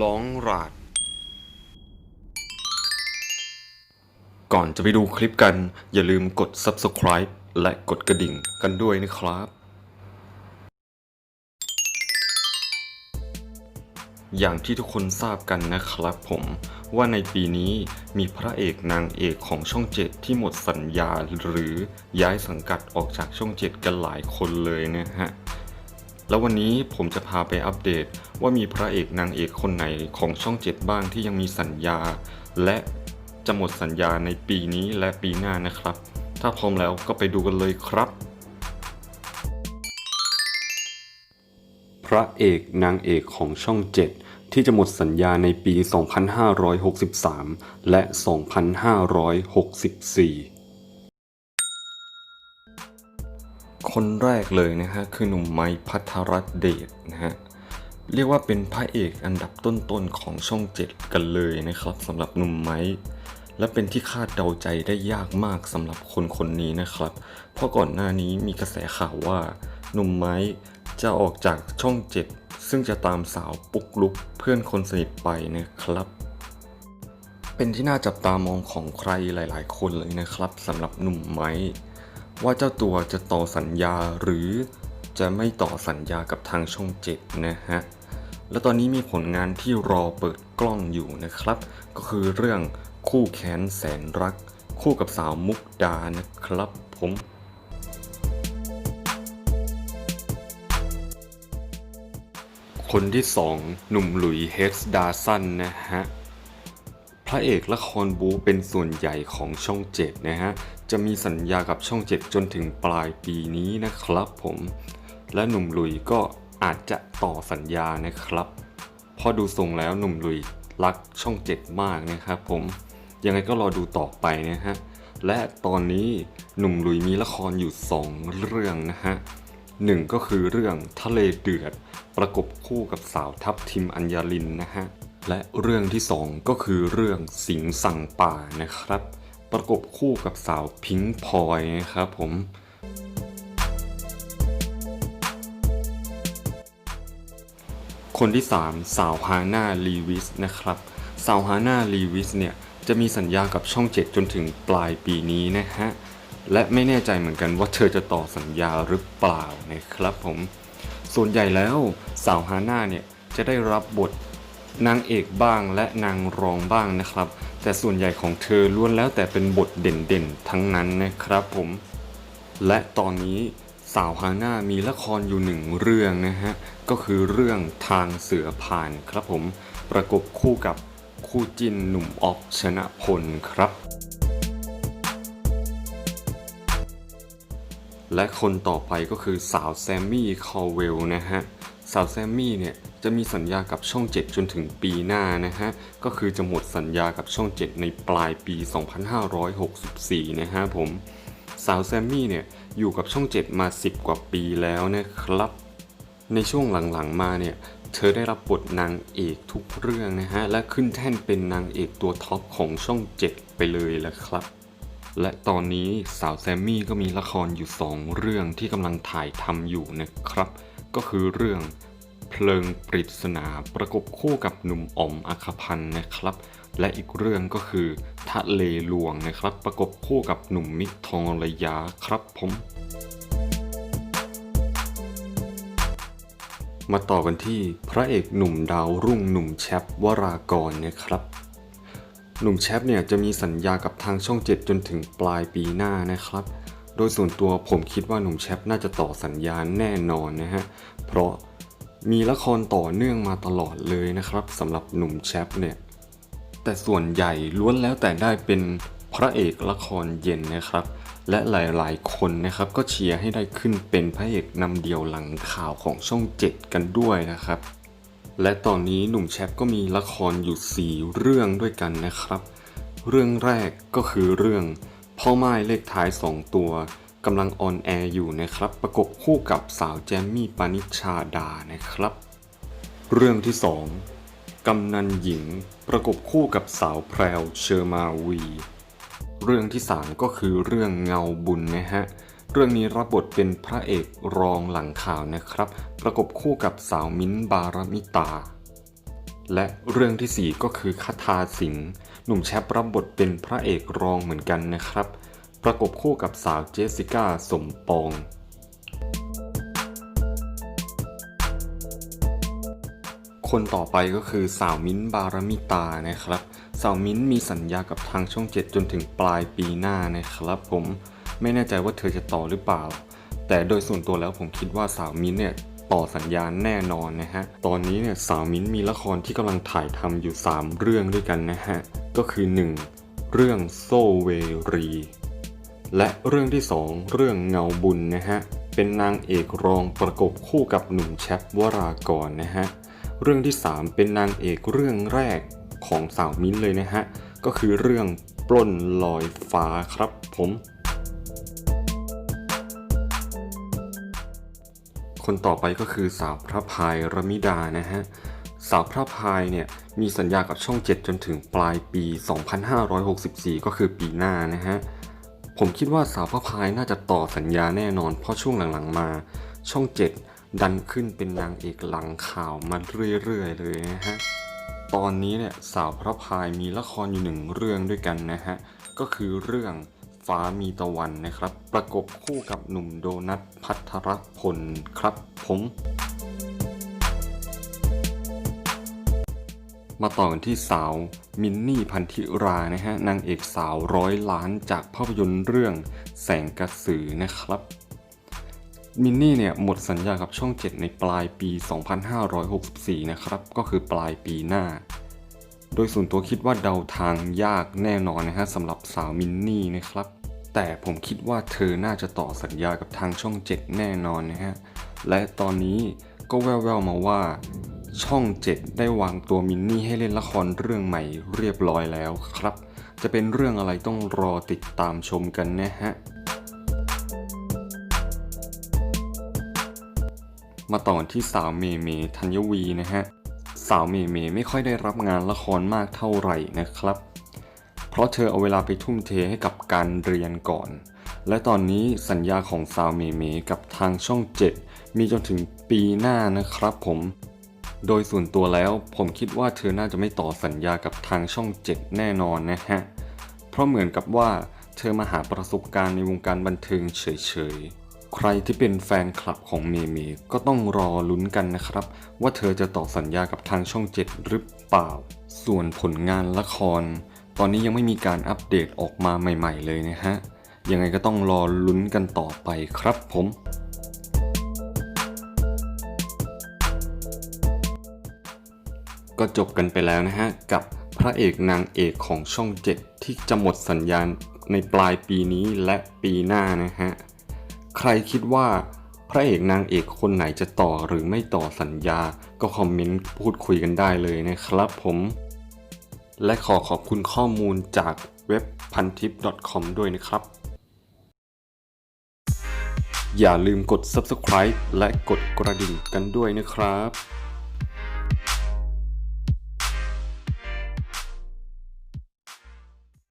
ร้องราด ก่อนจะไปดูคลิปกัน อย่าลืมกด subscribe และกดกระดิ่งกันด้วยนะครับ อย่างที่ทุกคนทราบกันนะครับผม ว่าในปีนี้มีพระเอกนางเอกของช่องเจ็ดที่หมดสัญญาหรือย้ายสังกัดออกจากช่องเจ็ดกันหลายคนเลยนะฮะ แล้ววันนี้ผมจะพาไปอัปเดตว่ามีพระเอกนางเอกคนไหนของช่องเจ็ดบ้างที่ยังมีสัญญา และจะหมดสัญญาในปีนี้และปีหน้านะครับ ถ้าพร้อมแล้วก็ไปดูกันเลยครับ พระเอกนางเอกของช่อง7ที่จะหมดสัญญาในปี 2563 และ 2564 คนแรกเลยนะฮะคือหนุ่มไม้พัทรเดชนะฮะเรียกว่าเป็นพระเอกอันดับต้นๆของช่อง7กันเลยนะครับสำหรับหนุ่มไม้และเป็นที่คาดเดาใจได้ยากมากสำหรับคนคนนี้นะครับ เพราะก่อนหน้านี้มีกระแสข่าวว่าหนุ่มไม้จะออกจากช่อง7ซึ่งจะตามสาวปุกลุกเพื่อนคนสนิทไปนะครับ เป็นที่น่าจับตามองของใครหลาย ๆ คนเลยนะครับสำหรับหนุ่มไม้ ว่าเจ้าตัวจะต่อสัญญาหรือจะไม่ต่อสัญญากับทางช่อง7นะฮะ แล้วตอนนี้มีผลงานที่รอเปิดกล้องอยู่นะครับ ก็คือเรื่องคู่แค้นแสนรัก คู่กับสาวมุกดานะครับผมคนที่สองหนุ่มหลุยเฮสดาสันนะฮะ ระเอกละครบูเป็นส่วนใหญ่ของช่อง7นะฮะ จะมีสัญญากับช่อง7จนถึงปลายปีนี้นะครับผม และหนุ่มลุยก็อาจจะต่อสัญญานะครับพอดูทรงแล้วหนุ่มลุยรักช่อง7มากนะครับผม ยังไงก็รอดูต่อไปนะฮะ และตอนนี้หนุ่มลุยมีละครอยู่ 2 เรื่องนะฮะหนึ่งก็คือเรื่องทะเลเดือด ประกบคู่กับสาวทัพทิมอัญญาลินนะฮะ และเรื่องที่สองก็คือเรื่องสิงสั่งป่านะครับ ประกบคู่กับสาวพิงค์พลอยนะครับผมคนที่ 3 สาวฮาน่าลีวิสนะครับ สาวฮาน่าลีวิสเนี่ยจะมีสัญญากับช่อง 7 จนถึงปลายปีนี้นะฮะ และไม่แน่ใจเหมือนกันว่าเธอจะต่อสัญญาหรือเปล่านะครับผม ส่วนใหญ่แล้วสาวฮาน่าเนี่ยจะได้รับบท นางเอกบ้างและนางรองบ้างนะครับ แต่ส่วนใหญ่ของเธอล้วนแล้วแต่เป็นบทเด่นๆ ทั้งนั้นนะครับผม และตอนนี้สาวฮาน่ามีละครอยู่หนึ่งเรื่องนะฮะ ก็คือเรื่องทางเสือผ่านครับผม ประกบคู่กับคู่จินหนุ่มออฟชนะพลครับ และคนต่อไปก็คือสาวแซมมี่คอเวลนะฮะสาวแซมมี่เนี่ยจะมีสัญญากับช่อง 7 จนถึงปีหน้านะฮะ ก็คือจะหมดสัญญากับช่อง 7 ในปลายปี 2564 นะฮะผม สาวแซมมี่เนี่ยอยู่กับช่อง 7 มา 10 กว่าปีแล้วนะครับ ในช่วงหลังๆมาเนี่ยเธอได้รับบทนางเอกทุกเรื่องนะฮะ และขึ้นแท่นเป็นนางเอกตัวท็อปของช่อง 7 ไปเลยแหละครับ และตอนนี้สาวแซมมี่ก็มีละครอยู่ 2 เรื่องที่กำลังถ่ายทำอยู่นะครับ ก็คือเรื่องเพลิงปริศนาประกบคู่กับหนุ่มอ๋อมอัคพันธ์นะครับ และอีกเรื่องก็คือทะเลหลวงนะครับ ประกบคู่กับหนุ่มมิกทองระยะครับผมมาต่อกันที่พระเอกหนุ่มดาวรุ่งหนุ่มแชปวรากรนะครับ หนุ่มแชปเนี่ยจะมีสัญญากับทางช่อง 7 จนถึงปลายปีหน้านะครับ โดยส่วนตัวผมคิดว่าหนุ่มแชปน่าจะต่อสัญญาแน่นอนนะฮะ เพราะมีละครต่อเนื่องมาตลอดเลยนะครับสำหรับหนุ่มแชปเนี่ย แต่ส่วนใหญ่ล้วนแล้วแต่ได้เป็นพระเอกละครเย็นนะครับ และหลายๆ คนนะครับก็เชียร์ให้ได้ขึ้นเป็นพระเอกนำเดียวหลังข่าวของช่อง 7 กันด้วยนะครับ และตอนนี้หนุ่มแชปก็มีละครอยู่ 4 เรื่องด้วยกันนะครับ เรื่องแรกก็คือเรื่องพ่อไม้เลขท้าย 2 ตัวกำลังออนแอร์อยู่นะครับ ประกบคู่กับสาวแจมมี่ปานิชาดานะครับ เรื่องที่ 2 กำนันหญิง ประกบคู่กับสาวแพรวเชอร์มาวี เรื่องที่ 3 ก็คือเรื่องเงาบุญนะฮะ เรื่องนี้รับบทเป็นพระเอกรองหลังข่าวนะครับ ประกบคู่กับสาวมิ้นบารมิตา และเรื่องที่ 4 ก็คือคาทาสิงห์หนุ่มแชปรับบทเป็นพระเอกรองเหมือนกันนะครับ ประกบคู่กับสาวเจสสิก้าสมปองคนต่อไปก็คือสาวมิ้นบารมิตานะครับ สาวมิ้นมีสัญญากับทางช่องเจ็ดจนถึงปลายปีหน้านะครับผม ไม่แน่ใจว่าเธอจะต่อหรือเปล่า แต่โดยส่วนตัวแล้วผมคิดว่าสาวมิ้นเนี่ยต่อสัญญาณแน่นอนนะฮะ ตอนนี้เนี่ยสาวมิ้นมีละครที่กำลังถ่ายทำอยู่ 3 เรื่องด้วยกันนะฮะ ก็คือ 1. เรื่องโซเวรี และเรื่องที่ 2 เรื่องเงาบุญนะฮะ เป็นนางเอกรองประกบคู่กับหนุ่มแชปวรากรนะฮะ เรื่องที่ 3 เป็นนางเอกเรื่องแรกของสาวมิ้นเลยนะฮะ ก็คือเรื่องปล้นลอยฟ้าครับผม คนต่อไปก็คือสาวพระพายรมิดานะฮะสาวพระพายเนี่ยมีสัญญากับช่อง 7 จนถึงปลายปี 2564 ก็คือปีหน้านะฮะผมคิดว่าสาวพระพายน่าจะต่อสัญญาแน่นอน เพราะช่วงหลังๆมา ช่อง 7 ดันขึ้นเป็นนางเอกหลังข่าวมาเรื่อยๆเลยนะฮะตอนนี้เนี่ยสาวพระพายมีละครอยู่หนึ่งเรื่องด้วยกันนะฮะก็คือเรื่อง ฟ้ามีตะวันนะครับ ประกบคู่กับหนุ่มโดนัทพัทรพลครับผมมาต่อกันที่สาวมินนี่พันธิรานะฮะนางเอกสาวร้อยล้านจากภาพยนตร์เรื่องแสงกระสือนะครับ มินนี่เนี่ยหมดสัญญากับช่อง 7 ในปลายปี 2564 นะครับ ก็คือปลายปีหน้า โดยส่วนตัวคิดว่าเดาทางยากแน่นอนนะฮะสำหรับสาวมินนี่นะครับ แต่ผมคิดว่าเธอน่าจะต่อสัญญากับทางช่อง 7 แน่นอนนะฮะ และตอนนี้ก็แว่วๆมาว่า ช่อง 7 ได้วางตัวมินนี่ให้เล่นละครเรื่องใหม่เรียบร้อยแล้วครับ จะเป็นเรื่องอะไรต้องรอติดตามชมกันนะฮะ มาต่อกันที่สาวเมเมธัญวีนะฮะ สาวเมเมไม่ค่อยได้รับงานละครมากเท่าไหร่นะครับ เพราะเธอเอาเวลาไปทุ่มเทให้กับการเรียนก่อน และตอนนี้สัญญาของสาวเมเมกับทางช่อง 7 มีจนถึงปีหน้านะครับผม โดยส่วนตัวแล้วผมคิดว่าเธอน่าจะไม่ต่อสัญญากับทางช่อง 7 แน่นอนนะฮะ เพราะเหมือนกับว่าเธอมาหาประสบการณ์ในวงการบันเทิงเฉยๆ ใครที่เป็นแฟนคลับของเมเมก็ต้องรอลุ้นกันนะครับ ว่าเธอจะต่อสัญญากับทางช่อง 7 หรือเปล่า ส่วนผลงานละคร ตอนนี้ยังไม่มีการอัปเดตออกมาใหม่ ๆ เลยนะฮะ ยังไงก็ต้องรอลุ้นกันต่อไปครับผมก็จบกันไปแล้วนะฮะ กับพระเอกนางเอกของช่อง 7 ที่จะหมดสัญญาณในปลายปีนี้และปีหน้านะฮะ ใครคิดว่าพระเอกนางเอกคนไหนจะต่อหรือไม่ต่อสัญญา ก็คอมเมนต์พูดคุยกันได้เลยนะครับผม และขอขอบคุณข้อมูลจากเว็บพันทิป .com ด้วยนะครับ อย่าลืมกด subscribe และกดกระดิ่งกันด้วยนะครับ